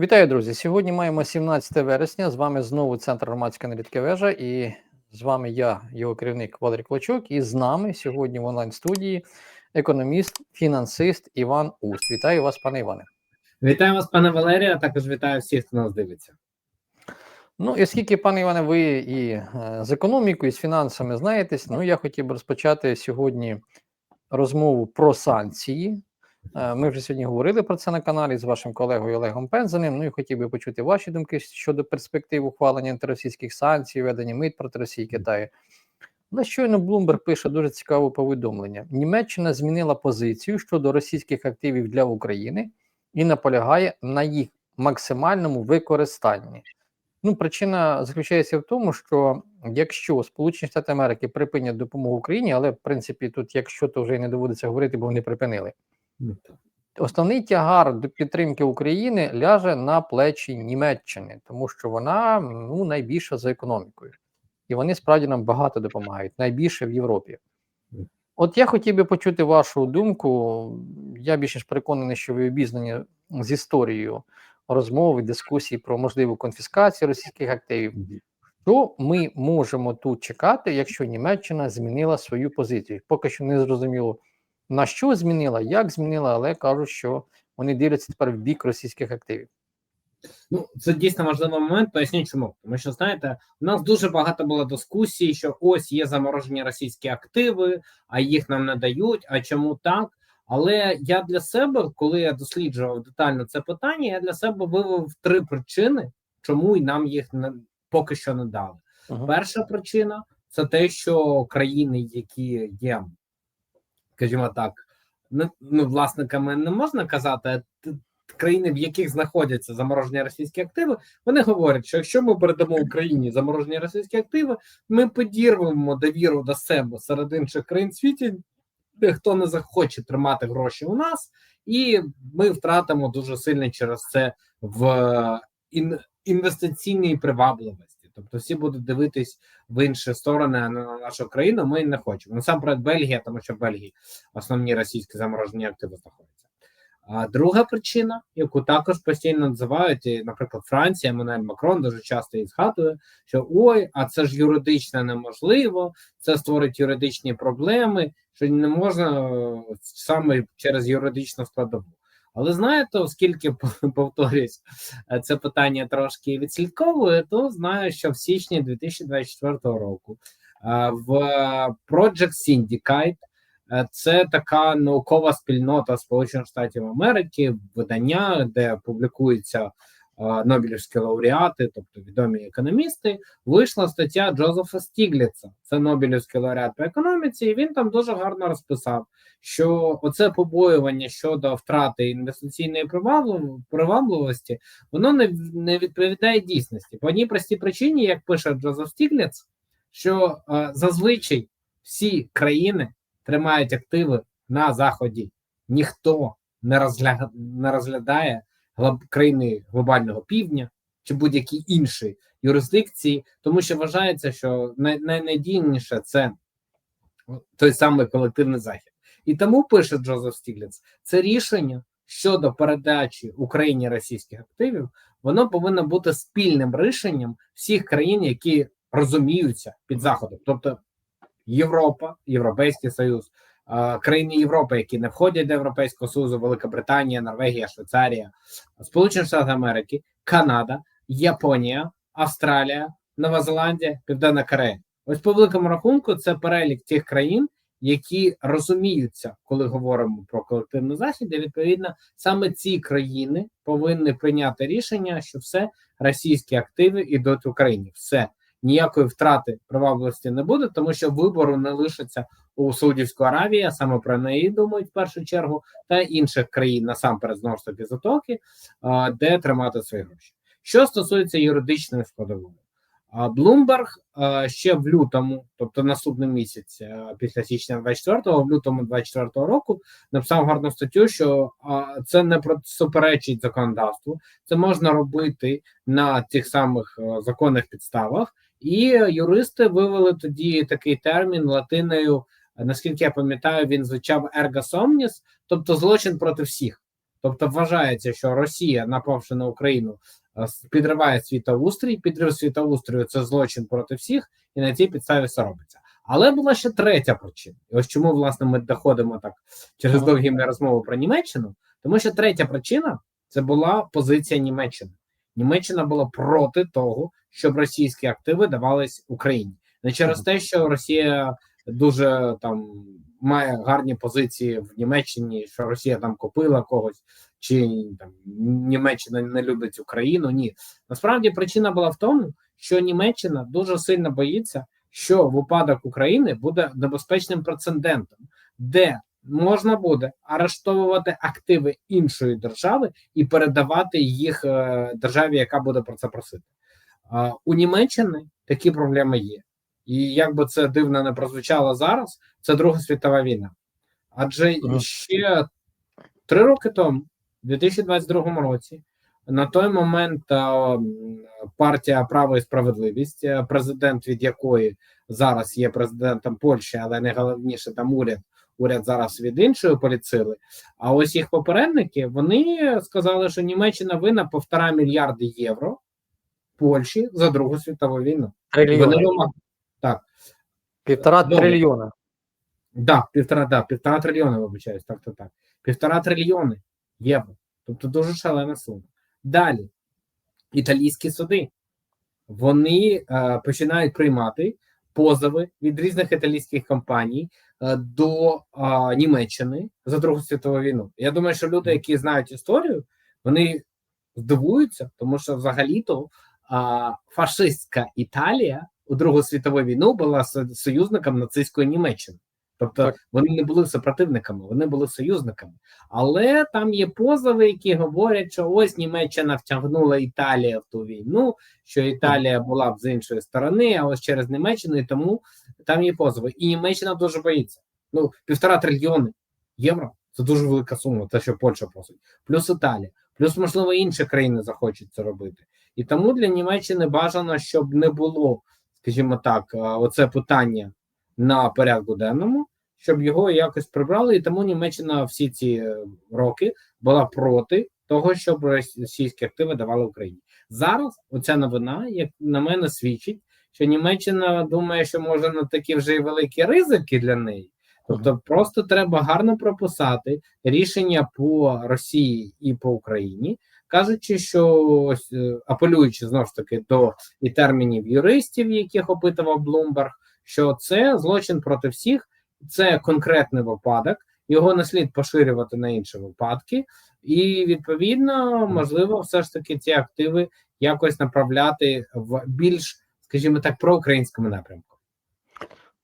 Вітаю, друзі! Сьогодні маємо 17 вересня. З вами знову Центр громадської аналітики вежа, і з вами я, його керівник Валерій Клочок, і з нами сьогодні в онлайн-студії економіст, фінансист Іван Уст. Вітаю вас, пане Іване. Вітаю вас, пане Валерію, а також вітаю всіх, хто нас дивиться. Ну, і оскільки, пане Іване, ви і е, з економікою, і з фінансами знаєтесь, ну я хотів би розпочати сьогодні розмову про санкції. Е, Ми вже сьогодні говорили про це на каналі з вашим колегою Олегом Пензаним. Ну і хотів би почути ваші думки щодо перспектив ухвалення антиросійських санкцій, введення мит проти Росії і Китаю. Але щойно Bloomberg пише дуже цікаве повідомлення: Німеччина змінила позицію щодо російських активів для України і наполягає на їх максимальному використанні. Ну, причина заключається в тому, що якщо Сполучені Штати Америки припинять допомогу Україні, але в принципі тут, якщо то вже й не доводиться говорити, бо вони припинили. Ну. Основний тягар до підтримки України ляже на плечі Німеччини, тому що вона ну найбільша за економікою, і вони справді нам багато допомагають, найбільше в Європі. От я хотів би почути вашу думку. Я більше ж переконаний, що ви обізнані з історією розмови, дискусії про можливу конфіскацію російських активів. Що ми можемо тут чекати, якщо Німеччина змінила свою позицію? Поки що не зрозуміло на що змінила, як змінила, але кажуть, що вони дивляться тепер в бік російських активів. Ну, це дійсно важливий момент. Поясню чому. Тому що знаєте, у нас дуже багато було дискусій, що ось є заморожені російські активи, а їх нам не дають. А чому так? Але я для себе, коли я досліджував детально це питання, я для себе вивів три причини, чому і нам їх не поки що не дали. Ага. Перша причина це те, що країни, які є, скажімо так, ну, власниками не можна казати, країни, в яких знаходяться заморожені російські активи, вони говорять, що якщо ми передамо Україні заморожені російські активи, ми подірвемо довіру до себе серед інших країн світі, хто не захоче тримати гроші у нас, і ми втратимо дуже сильно через це в інвестиційній привабливості. Тобто всі будуть дивитись в інші сторони на нашу країну. Ми не хочемо. Насамперед, Бельгія, тому що в Бельгії основні російські заморожені активи знаходяться. А друга причина, яку також постійно називають, і, наприклад, Франція, Еммануель Макрон дуже часто її згадує, що ой, а це ж юридично неможливо, це створить юридичні проблеми, що не можна е, саме через юридичну складову. Але знаєте, оскільки повторюсь, е, це питання трошки відслідковує, то знаю, що в січні 2024 року е, в Project Syndicate Е, Це така наукова спільнота Сполучених Штатів Америки, видання, де публікуються Нобелівські лауреати, тобто відомі економісти. Вийшла стаття Джозефа Стігліца, це Нобелівський лауреат по економіці, і він там дуже гарно розписав, що оце побоювання щодо втрати інвестиційної привабливості, воно не, не відповідає дійсності. По одній простій причині, як пише Джозеф Стігліц, що е, зазвичай всі країни тримають активи на заході. Ніхто не розгля... не розглядає. Країни глобального півдня чи будь-які інші юрисдикції, тому що вважається, що найнадійніше це той самий колективний захід. І тому пише Джозеф Стігліц, це рішення щодо передачі Україні російських активів, воно повинно бути спільним рішенням всіх країн, які розуміються під заходом, тобто Європа, Європейський Союз, країни Європи, які не входять до Європейського Союзу, Велика Британія, Норвегія, Швейцарія, Сполучені Штати Америки, Канада, Японія, Австралія, Нова Зеландія, Південна Корея. Ось по великому рахунку, це перелік тих країн, які розуміються, коли говоримо про колективний захід, і відповідно саме ці країни повинні прийняти рішення, що все російські активи йдуть в Україні. Все ніякої втрати привабливості не буде, тому що вибору не лишиться у Саудівської Аравії, саме про неї думають в першу чергу, та інших країн насамперед знову ж таки затоки, де тримати свої гроші. Що стосується юридичної складової, Bloomberg ще в лютому, тобто наступний місяць після січня 24-го, в лютому 24-го року, написав гарну статтю, що це не суперечить законодавству, це можна робити на тих самих законних підставах. І юристи вивели тоді такий термін латиною. Наскільки я пам'ятаю, він звучав omnis, тобто злочин проти всіх. Тобто вважається, що Росія, напавши на Україну, е, підриває світоустрій. Підрив світоустрою це злочин проти всіх, і на цій підставі все робиться. Але була ще третя причина. І ось чому власне ми доходимо так через довгі розмови про Німеччину, тому що третя причина це була позиція Німеччини. Німеччина була проти того, щоб російські активи давались Україні, не через те, що Росія дуже там має гарні позиції в Німеччині, що Росія там купила когось, чи там Німеччина не любить Україну. Ні, насправді причина була в тому, що Німеччина дуже сильно боїться, що в випадок України буде небезпечним прецедентом, де можна буде арештовувати активи іншої держави і передавати їх е, державі, яка буде про це просити. У Німеччини такі проблеми є. І як би це дивно не прозвучало зараз, це Друга світова війна. Адже ще три роки тому, у 2022 році, на той момент е, партія Право і справедливість, е, президент від якої зараз є президентом Польщі, але найголовніше там уряд. Уряд зараз від іншої поліцили. А ось їх попередники вони сказали, що Німеччина винна півтора мільярди євро Польщі за Другу світову війну. Вони Трильйон. Вимагали Півтора Добре. трильйона. Да, півтора, да, півтора трильйона, вибачаюсь, так, так, так. Півтора трильйони євро. Тобто дуже шалена сума. Далі, італійські суди вони е, починають приймати позови від різних італійських компаній е, до е, Німеччини за Другу світову війну. Я думаю, що люди, які знають історію, вони здивуються, тому що взагалі-то а, фашистська Італія у Другу світову війну була союзником нацистської Німеччини. Тобто Так. вони не були супротивниками, вони були союзниками. Але там є позови, які говорять, що ось Німеччина втягнула Італію в ту війну, що Італія була б з іншої сторони, а ось через Німеччину, і тому там є позови. І Німеччина дуже боїться. Ну, півтора трильйони євро це дуже велика сума, те, що Польща просить, плюс Італія, плюс, можливо, інші країни захочуть це робити. І тому для Німеччини бажано, щоб не було, скажімо так, е, оце питання на порядку денному, щоб його якось прибрали. І тому Німеччина всі ці е, роки була проти того, щоб російські активи давали Україні. Зараз оця новина, як на мене, свідчить, що Німеччина думає, що може на такі вже й великі ризики для неї. Тобто, просто треба гарно прописати рішення по Росії і по Україні, кажучи, що ось, е, апелюючи знову ж таки до і термінів юристів, яких опитував Блумберг, що це злочин проти всіх, це конкретний випадок, його не слід поширювати на інші випадки, і відповідно можливо, все ж таки ці активи якось направляти в більш, скажімо так, проукраїнському напрямку.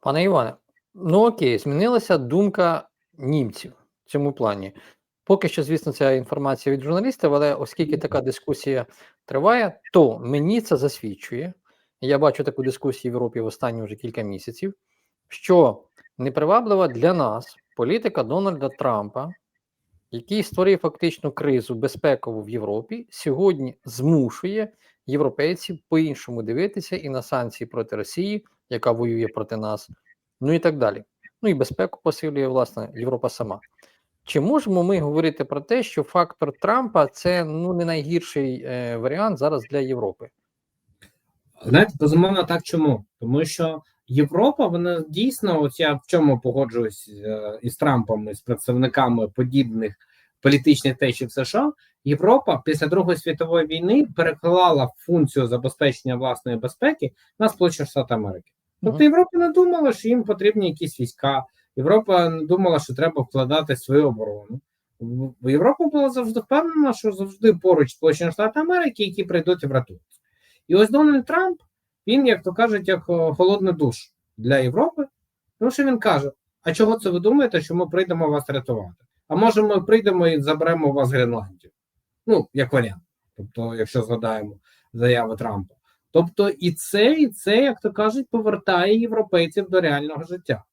Пане Іване, ну окей, змінилася думка німців в цьому плані. Поки що, звісно, ця інформація від журналістів, але оскільки така дискусія триває, то мені це засвідчує. Я бачу таку дискусію в Європі в останні вже кілька місяців, що неприваблива для нас політика Дональда Трампа, який створив фактично кризу безпекову в Європі, сьогодні змушує європейців по-іншому дивитися і на санкції проти Росії, яка воює проти нас, ну і так далі. Ну і безпеку посилює власне Європа сама. Чи можемо ми говорити про те, що фактор Трампа це ну не найгірший е, варіант зараз для Європи? Знаєте, безумовно, так чому? Тому що Європа, вона дійсно, ось я в чому погоджуюсь е, із Трампом, і з представниками подібних політичних течій в США. Європа після Другої світової війни переклала функцію забезпечення власної безпеки на Сполучені Штати Америки. Тобто. Європа не думала, що їм потрібні якісь війська. Європа думала, що треба вкладати свою оборону. Європа була завжди впевнена, що завжди поруч Сполучені Штати Америки, які прийдуть і врятують. І ось Дональд Трамп, він, як то кажуть, як о, холодний душ для Європи, тому що він каже: а чого це ви думаєте, що ми прийдемо вас рятувати? А може, ми прийдемо і заберемо вас Гренландію? Ну, як варіант. Тобто, якщо згадаємо заяви Трампа. Тобто, і це, і це, як то кажуть, повертає європейців до реального життя,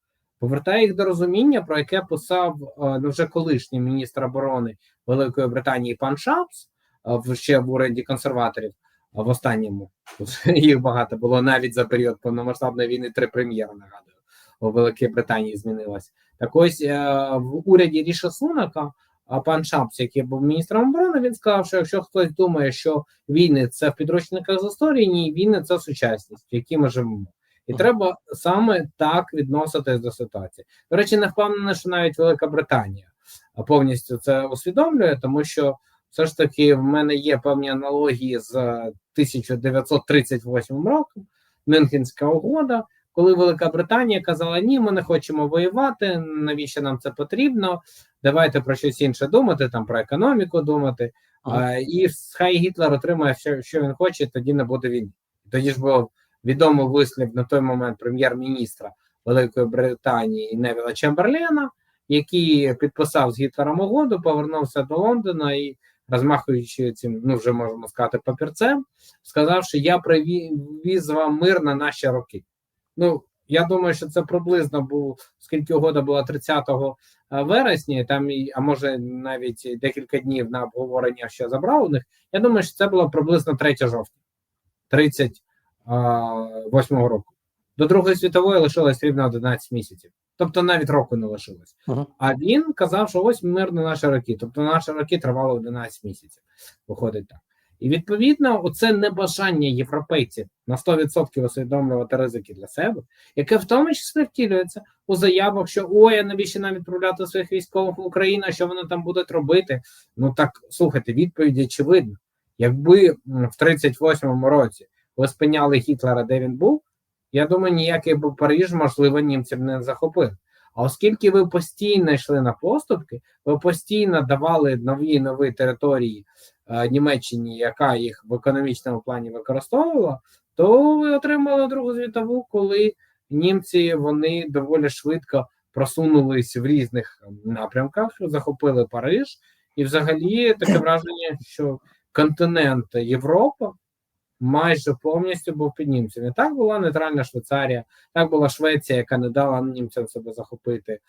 повертає їх до розуміння, про яке писав е, ну, вже колишній міністр оборони Великої Британії пан Шапс, е, ще в уряді консерваторів. А в останньому їх багато було навіть за період повномасштабної війни три прем'єри, нагадую, у Великій Британії змінилось. Так ось е, в уряді Ріша Сунака пан Шапс, який був міністром оборони, він сказав, що якщо хтось думає, що війни це в підручниках з історії, ні, війни це сучасність, в якій ми живемо. І треба саме так відноситись до ситуації. До речі, не впевнений, що навіть Велика Британія повністю це усвідомлює, тому що все ж таки в мене є певні аналогії з е, 1938 роком, Мюнхенська угода, коли Велика Британія казала: ні, ми не хочемо воювати. Навіщо нам це потрібно? Давайте про щось інше думати, там про економіку думати. Ага. А, і хай Гітлер отримає все, що він хоче, тоді не буде війни. Тоді ж був відомий вислів на той момент прем'єр-міністра Великої Британії Невіла Чемберлена, який підписав з Гітлером угоду, повернувся до Лондона і, розмахуючи цим, ну вже можемо сказати, папірцем, сказав, що я привіз вам мир на наші роки. Ну, я думаю, що це приблизно був, оскільки угода була 30 вересня, там, а може навіть декілька днів на обговорення ще забрав у них. Я думаю, що це було приблизно 3 жовтня 38 року. До Другої світової лишилось рівно 11 місяців. Тобто навіть року не лишилось. Ага. А він казав, що ось мир на наші роки. Тобто наші роки тривали 11 місяців. Виходить так. І відповідно, оце небажання європейців на 100% усвідомлювати ризики для себе, яке в тому числі втілюється у заявах, що ой, а навіщо нам відправляти своїх військових в Україну, що вони там будуть робити. Ну так слухайте, відповіді очевидно. Якби в 38-му році ви спиняли Гітлера, де він був, я думаю, ніякий би Париж, можливо, німців не захопив. А оскільки ви постійно йшли на поступки, ви постійно давали нові нові території е, Німеччині, яка їх в економічному плані використовувала, то ви отримали Другу світову, коли німці вони доволі швидко просунулись в різних напрямках, захопили Париж, і взагалі таке враження, що континент Європа майже повністю був під німцями. Так була нейтральна Швейцарія, так була Швеція, яка не дала німцям себе захопити.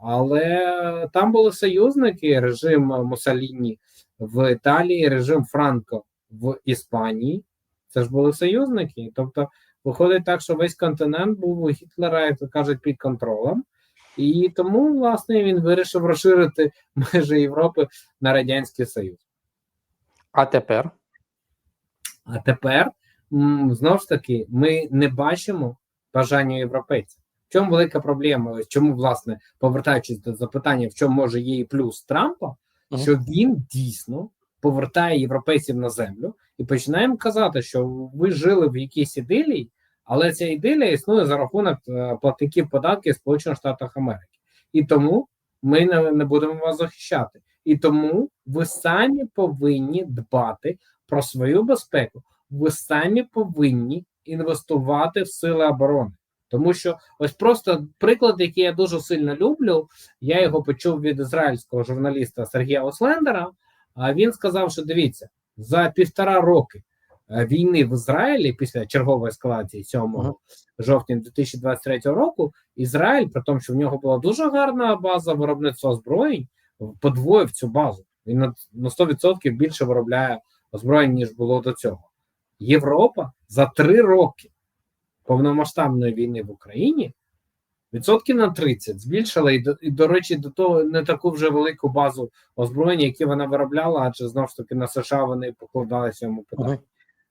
Але там були союзники, режим Муссоліні в Італії, режим Франко в Іспанії. Це ж були союзники. Тобто, виходить так, що весь континент був у Гітлера, як то кажуть, під контролем. І тому, власне, він вирішив розширити межі Європи на Радянський Союз. А тепер? А тепер знову ж таки ми не бачимо бажання європейців. В чому велика проблема? Чому, власне, повертаючись до запитання, в чому може є і плюс Трампа, Мгм. що він дійсно повертає європейців на землю і починаємо казати, що ви жили в якійсь ідилії, але ця ідилія існує за рахунок е, платників податків Сполучених Штатів Америки. І тому ми не, не будемо вас захищати. І тому ви самі повинні дбати про свою безпеку. Ви самі повинні інвестувати в сили оборони. Тому що ось просто приклад, який я дуже сильно люблю, я його почув від ізраїльського журналіста Сергія Ослендера. А він сказав, що дивіться, за півтора роки е, війни в Ізраїлі після чергової ескалації 7 Мгм. жовтня 2023 року, Ізраїль, при тому, що в нього була дуже гарна база виробництва озброєнь, подвоїв цю базу. Він на, на 100% більше виробляє озброєнь, ніж було до цього. Європа за три роки повномасштабної війни в Україні відсотків на 30 збільшила і до, і, до речі, до того не таку вже велику базу озброєння, які вона виробляла, адже знову ж таки на США вони покладали цьому питанню. Мгм.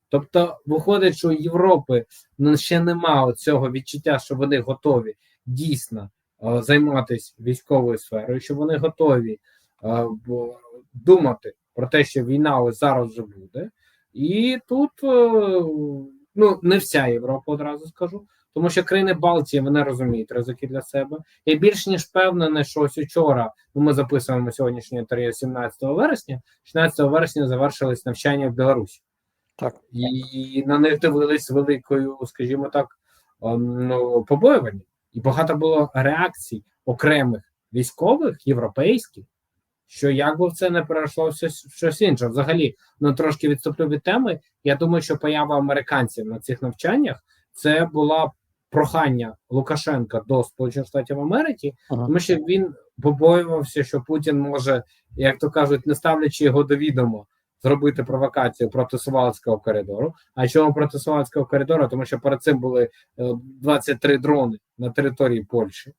Тобто, виходить, що у Європи ну, ще немає цього відчуття, що вони готові дійсно е, займатися військовою сферою, що вони готові е, думати про те, що війна ось зараз вже буде. І тут е, ну не вся Європа одразу скажу, тому що країни Балтії вони розуміють ризики для себе. Я більш ніж впевнений, що ось учора ну, ми записуємо сьогоднішнє інтерв'ю 17 вересня. 16 вересня завершились навчання в Білорусі. Так. І на них дивились великою, скажімо так, ем, ну, побоювання. І багато було реакцій окремих військових, європейських, що як якби це не перейшло щось, щось інше. Взагалі, ну трошки відступлю від теми. Я думаю, що поява американців на цих навчаннях це була прохання Лукашенка до Сполучених Штатів Америки, Ага. тому що він побоювався, що Путін може, як то кажуть, не ставлячи його до відома, зробити провокацію проти Сувалського коридору. А чому проти Сувалського коридору? Тому що перед цим були е, 23 дрони на території Польщі.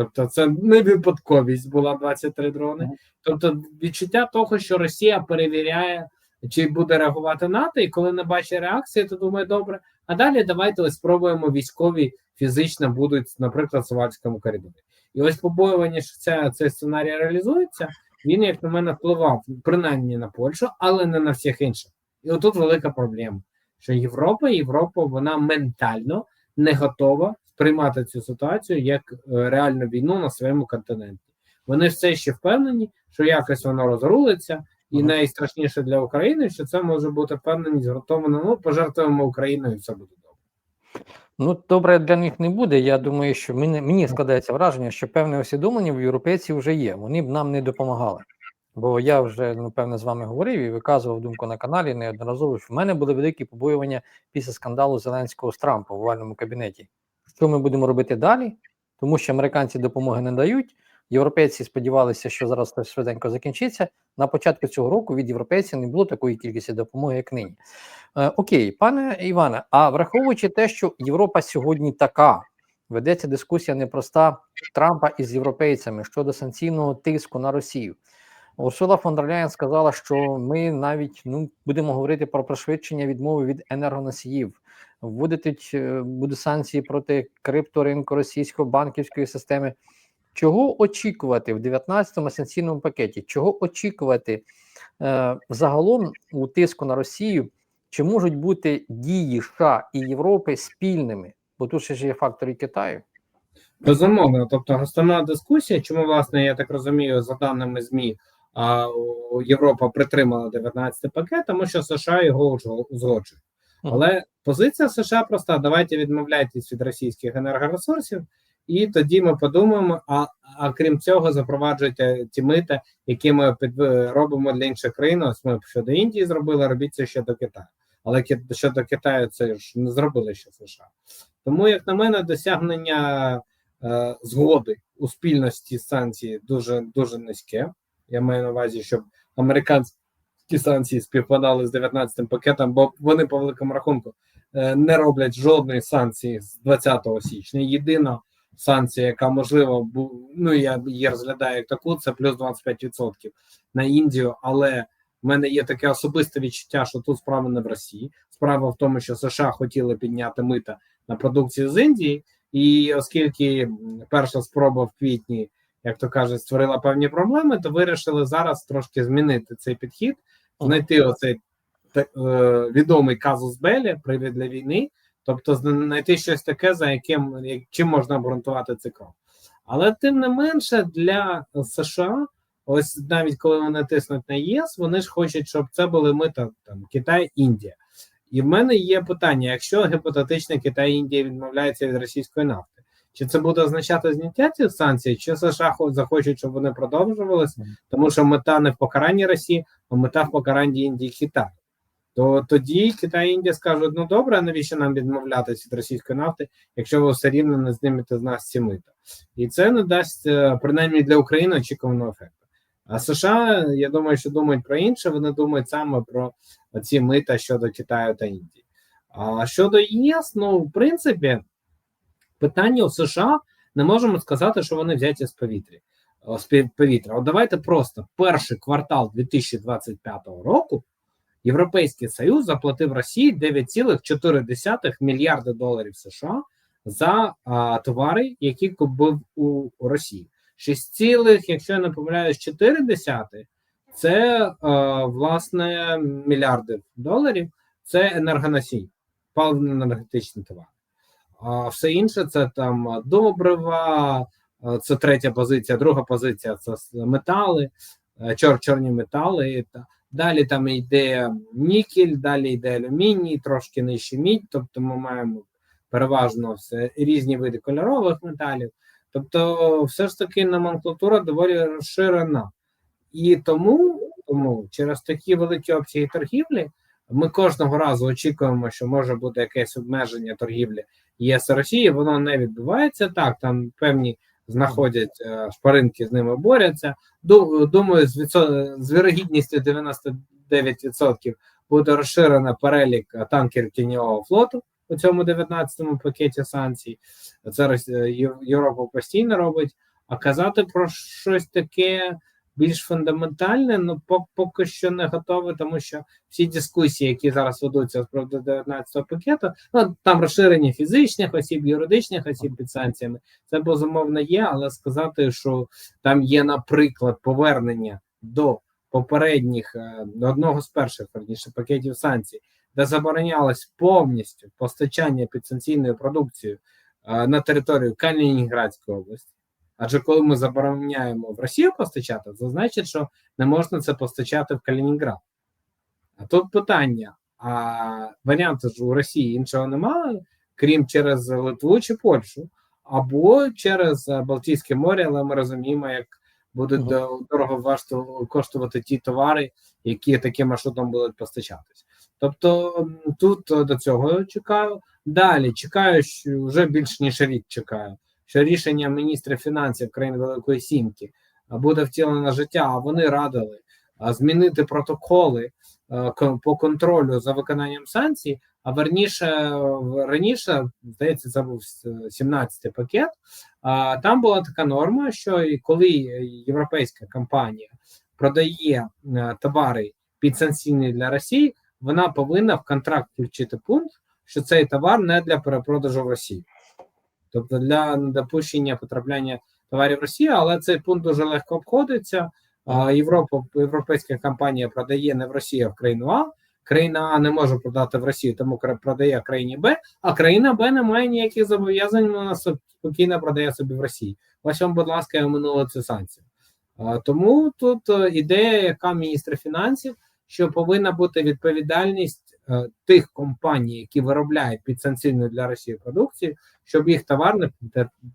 Тобто, це не випадковість була 23 дрони. Тобто, відчуття того, що Росія перевіряє, чи буде реагувати НАТО, і коли не бачить реакції, то думає, добре. А далі давайте ось спробуємо військові фізично будуть, наприклад, в Сувальському коридорі. І ось побоювання, що ця, цей сценарій реалізується, він, як на мене, впливав принаймні на Польщу, але не на всіх інших. І отут велика проблема, що Європа, Європа, вона ментально не готова сприймати цю ситуацію як е, реальну війну на своєму континенті. Вони все ще впевнені, що якось воно розрулиться, і Ага. найстрашніше для України, що це може бути впевненість згуртована. Ну, пожертвуємо Україною, і все буде добре. Ну, добре для них не буде. Я думаю, що мені, мені складається враження, що певне усвідомлення в європейців вже є. Вони б нам не допомагали. Бо я вже напевно з вами говорив і виказував думку на каналі неодноразово, що в мене були великі побоювання після скандалу Зеленського з Трампа в овальному кабінеті. Що ми будемо робити далі? Тому що американці допомоги не дають. Європейці сподівалися, що зараз це швиденько закінчиться. На початку цього року від європейців не було такої кількості допомоги, як нині. Е, окей, пане Іване, а враховуючи те, що Європа сьогодні така, ведеться дискусія непроста Трампа із європейцями щодо санкційного тиску на Росію. Урсула фон дер Ляєн сказала, що ми навіть ну будемо говорити про пришвидшення відмови від енергоносіїв. Вводить е, буде санкції проти крипторинку російської банківської системи. Чого очікувати в 19-му санкційному пакеті? Чого очікувати е, загалом у тиску на Росію? Чи можуть бути дії США і Європи спільними? Бо тут ще ж є фактори Китаю. Безумовно, тобто основна дискусія, чому власне я так розумію, за даними змі Європа притримала 19 пакет, тому що США його узго- узгоджують. Але позиція США проста: давайте відмовляйтесь від російських енергоресурсів, і тоді ми подумаємо. А, а крім цього, запроваджуйте ті мита, які ми під, робимо для інших країн. Ось ми щодо Індії зробили, робіть це щодо Китаю. Але щодо Китаю, це ж не зробили ще США. Тому, як на мене, досягнення е, згоди у спільності санкцій дуже дуже низьке. Я маю на увазі, щоб американські санкції співпадали з 19 пакетом, бо вони по великому рахунку е, не роблять жодної санкції з 20 січня. Єдина санкція, яка можливо ну я її розглядаю як таку, це плюс 25% на Індію. Але в мене є таке особисте відчуття, що тут справа не в Росії. Справа в тому, що США хотіли підняти мита на продукцію з Індії, і оскільки перша спроба в квітні, як то кажуть, створила певні проблеми, то вирішили зараз трошки змінити цей підхід, знайти оцей те- е, відомий казус Белі, привід для війни, тобто знайти щось таке, за яким як- чим можна обґрунтувати цей крок. Але тим не менше для США, ось навіть коли вони тиснуть на ЄС, вони ж хочуть, щоб це були мита там Китай, Індія. І в мене є питання: якщо гіпотетично Китай Індія відмовляються від російської нафти, чи це буде означати зняття цих санкцій, чи США захочуть, щоб вони продовжувалися, тому що мета не в покаранні Росії, а мета в покаранні Індії Китаю. То тоді Китай і Індія скажуть: ну добре, а навіщо нам відмовлятися від російської нафти, якщо ви все рівно не знімете з нас ці мита? І це не дасть е, принаймні для України очікуваного ефекту. А США, я думаю, що думають про інше, вони думають саме про ці мита щодо Китаю та Індії. А щодо ЄС, ну в принципі, питання у США не можемо сказати, що вони взяті з повітря. З повітря. От давайте просто перший квартал 2025 року Європейський Союз заплатив Росії 9,4 мільярди доларів США за а, товари, які купив у Росії. 6, якщо я не помиляюсь, 4 десяти це е, власне мільярди доларів. Це енергоносій, паливно-енергетичний товар. А все інше це там добрива, е, це третя позиція. Друга позиція це метали, е, чор, чорні метали. Далі там йде нікель, далі йде алюміній, трошки нижче мідь. Тобто ми маємо переважно все різні види кольорових металів. Тобто, все ж таки номенклатура доволі розширена. І тому, тому через такі великі обсяги торгівлі ми кожного разу очікуємо, що може бути якесь обмеження торгівлі ЄС Росії. Воно не відбувається так. Там певні знаходять е, шпаринки, з ними борються. Думаю, з, відсо- з вірогідністю 99% буде розширено перелік е, танкерів тіньового флоту у цьому 19-му пакеті санкцій. Це е, Європа постійно робить. А казати про щось таке більш фундаментальне, ну по- поки що не готове, тому що всі дискусії, які зараз ведуться з приводу 19 пакету, ну там розширення фізичних осіб, юридичних осіб під санкціями, це безумовно є, але сказати, що там є, наприклад, повернення до попередніх е, до одного з перших верніше пакетів санкцій, де заборонялось повністю постачання підсанкційної продукції е, на територію Калінінградської області. Адже коли ми забороняємо в Росію постачати, це значить, що не можна це постачати в Калінінград. А тут питання: а варіанту ж у Росії іншого немає, крім через Литву чи Польщу, або через е, Балтійське море, але ми розуміємо, як будуть до- дорого коштувати ті товари, які таким маршрутом будуть постачатись. Тобто тут е, до цього чекаю. Далі чекаю, що вже більш ніж рік чекаю, що рішення міністра фінансів країн Великої Сімки буде втілено на життя, а вони радили змінити протоколи е, по контролю за виконанням санкцій. А верніше раніше, здається, це був 17-й пакет. А там була така норма, що коли європейська компанія продає е, товари підсанкційні для Росії, вона повинна в контракт включити пункт, що цей товар не для перепродажу в Росії, тобто для недопущення потрапляння товарів в Росію, але цей пункт дуже легко обходиться. Європа, європейська компанія продає не в Росію, а в країну А. Країна А не може продати в Росію, тому продає країні Б, а країна Б не має ніяких зобов'язань, вона спокійно продає собі в Росії. Ось вам, будь ласка, я минула цю санкцію. Тому тут е, ідея, яка міністра фінансів, що повинна бути відповідальність тих компаній, які виробляють підсанкційну для Росії продукцію, щоб їх товар не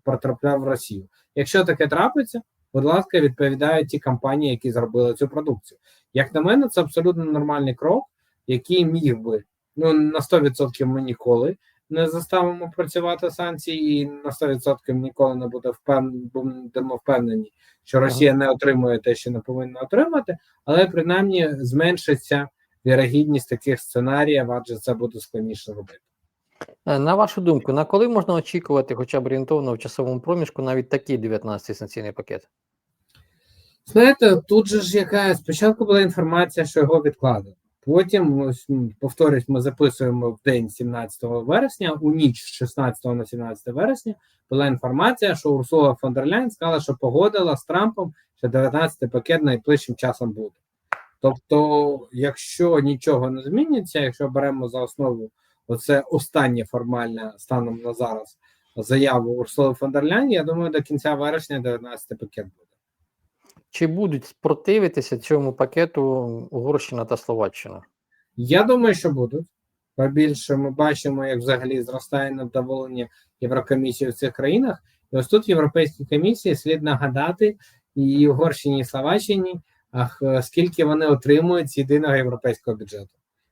потрапляв в Росію. Якщо таке трапиться, будь ласка, відповідають ті компанії, які зробили цю продукцію. Як на мене, це абсолютно нормальний крок, який міг би ну на 100% ми ніколи не заставимо працювати санкції, і на 100% ніколи не буде впевнені, будемо впевнені, що Росія не отримує те, що не повинна отримати, але принаймні зменшиться вірогідність таких сценаріїв, адже це буде складніше робити. Е, На вашу думку, на коли можна очікувати, хоча б орієнтовно в часовому проміжку, навіть такий 19-й санкційний пакет? Знаєте, тут же ж яка спочатку була інформація, що його відкладено. Потім, ось, повторюсь, ми записуємо в день 17 вересня, у ніч з 16 на 17 вересня була інформація, що Урсула фон дер Ляйн сказала, що погодила з Трампом, що 19 пакет найближчим часом буде. Тобто, якщо нічого не зміниться, якщо беремо за основу оце останнє формальне станом на зараз заяву Урсули фон дер Ляйн, я думаю, до кінця вересня 19 пакет буде. Чи будуть спротивитися цьому пакету Угорщина та Словаччина? Я думаю, що будуть. Побільше ми бачимо, як взагалі зростає невдоволення Єврокомісії в цих країнах. І ось тут Європейській комісії слід нагадати і Угорщині, і Словаччині, ах, е, скільки вони отримують з єдиного європейського бюджету.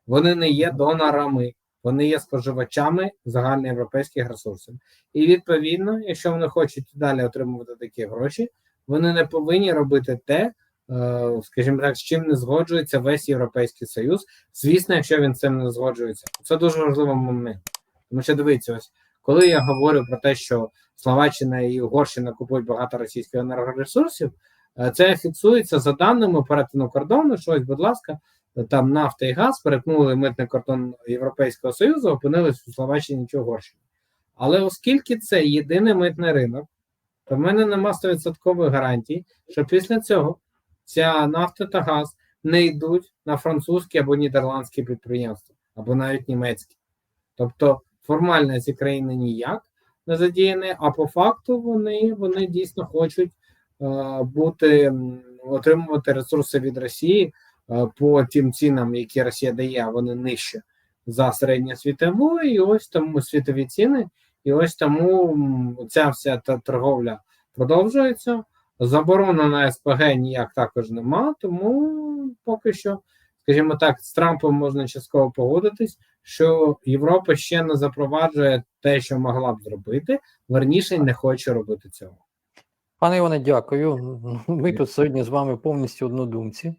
Вони не є донорами, вони є споживачами загальноєвропейських ресурсів. І відповідно, якщо вони хочуть далі отримувати такі гроші, вони не повинні робити те, е, скажімо так, з чим не згоджується весь Європейський Союз. Звісно, якщо він з цим не згоджується, це дуже важливий момент. Тому що дивіться, ось коли я говорю про те, що Словаччина і Угорщина купують багато російських енергоресурсів, це фіксується за даними перетину кордону. Що ось, будь ласка, там нафта і газ перетнули митний кордон Європейського Союзу, опинились у Словаччині чи Угорщині. Але оскільки це єдиний митний ринок, то в мене нема 100% гарантій, що після цього ця нафта та газ не йдуть на французькі або нідерландські підприємства, або навіть німецькі. Тобто формально ці країни ніяк не задіяні, а по факту вони, вони дійсно хочуть е, бути отримувати ресурси від Росії е, по тим цінам, які Росія дає, вони нижче за середньосвітову, і ось тому світові ціни, і ось тому ця вся та торговля продовжується. Заборону на СПГ ніяк також нема, тому поки що, скажімо так, з Трампом можна частково погодитись, що Європа ще не запроваджує те, що могла б зробити, верніше не хоче робити цього. Пане Іване, дякую. Ми тут сьогодні з вами повністю однодумці.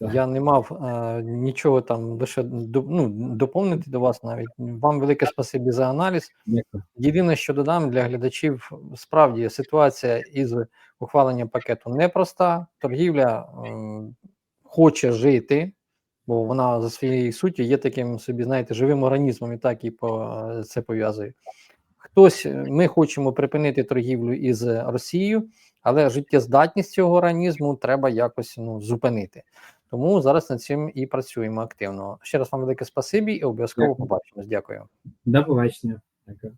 Так. Я не мав е, нічого там лише до, ну, доповнити до вас навіть. Вам велике спасибі за аналіз. Дякую. Єдине, що додам для глядачів, справді ситуація із ухваленням пакету непроста. Торгівля ем, хоче жити, бо вона за своєю суттю є таким собі, знаєте, живим організмом, і так і по це пов'язує. Хтось е, ми хочемо припинити торгівлю із Росією, але життєздатність цього організму треба якось ну, зупинити. Тому зараз над цим і працюємо активно. Ще раз вам велике спасибі і обов'язково побачимось. Дякую. До побачення. Дякую.